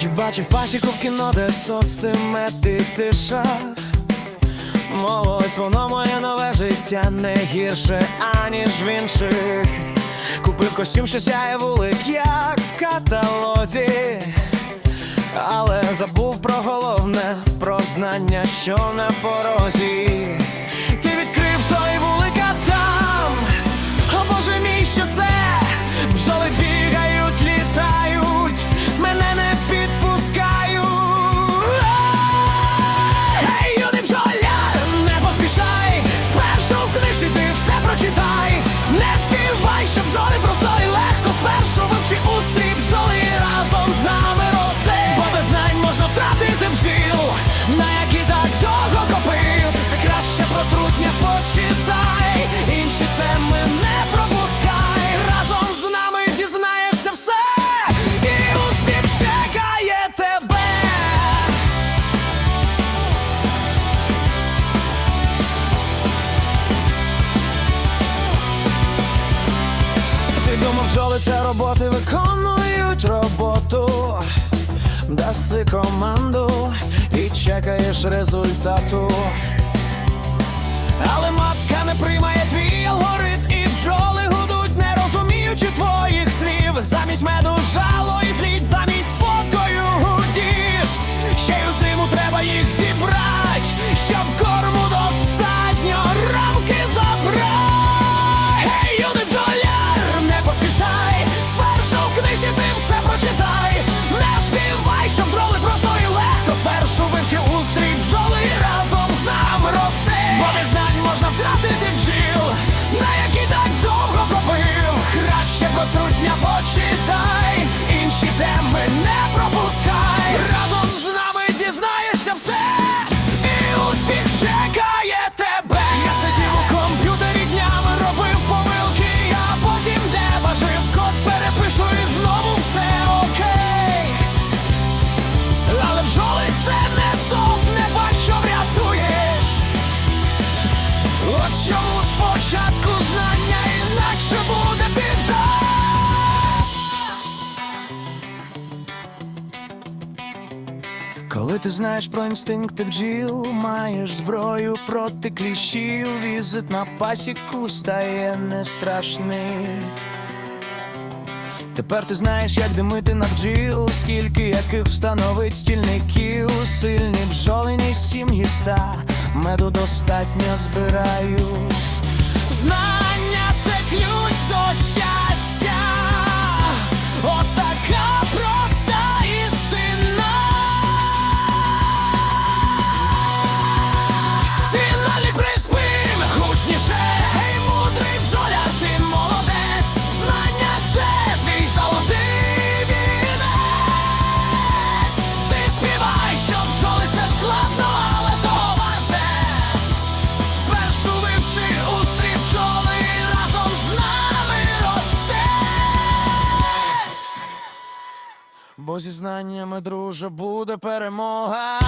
Чи бачив пасіку в кіно, де соцтимет і тиша? Мов ось воно моє нове життя не гірше, аніж в інших. Купив костюм, що сяє вулик, як в каталозі. Але забув про головне, про знання, що на порозі. Бджоли це роботи виконують роботу, даси команду і чекаєш результату. Але матка не приймає твій алгоритм і бджоли гудуть, не розуміючи твоїх слів. Замість меду жало і зліть, замість спокою гудіш. Ще й у зиму треба їх зібрать, щоб почитай, інші теми не пропускай. Коли ти знаєш про інстинкти бджіл, маєш зброю проти кліщів, візит на пасіку стає не страшний. Тепер ти знаєш, як димити на бджіл, скільки яких встановить стільників, сильні бджолині сім'ї ста, меду достатньо збирають. Бо зі знаннями, друже, буде перемога.